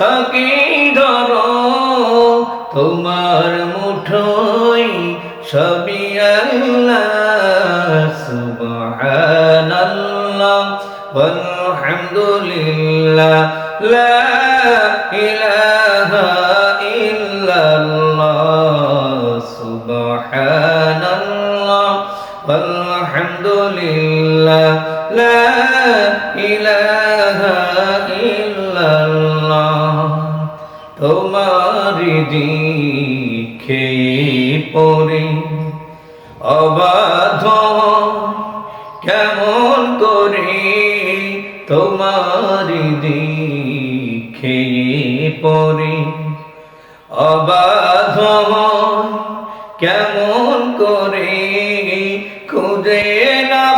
তাকেই ধরো তোমার মুঠোই সবই আল্লাহ লা walhamdulillah লা ইলাহা ইল্লাল্লাহ। তোমার দিখে পরে অবাধ কেমন করে তোমার দিখে পরে অবাধ কেমন করে খুঁজে না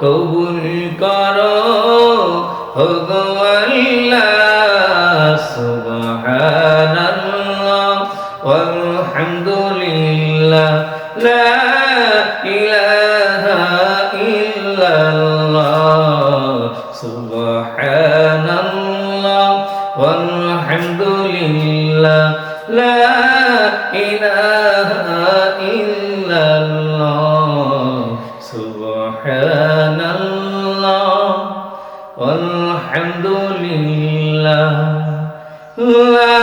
কবুল করো ভগবাল্লাহ সুবহানাল্লাহ walhamdulillah লা ইলাহা ইল্লাল্লাহ সুবহানাল্লাহ walhamdulillah লা ইলাহা سبحان الله والحمد لله لا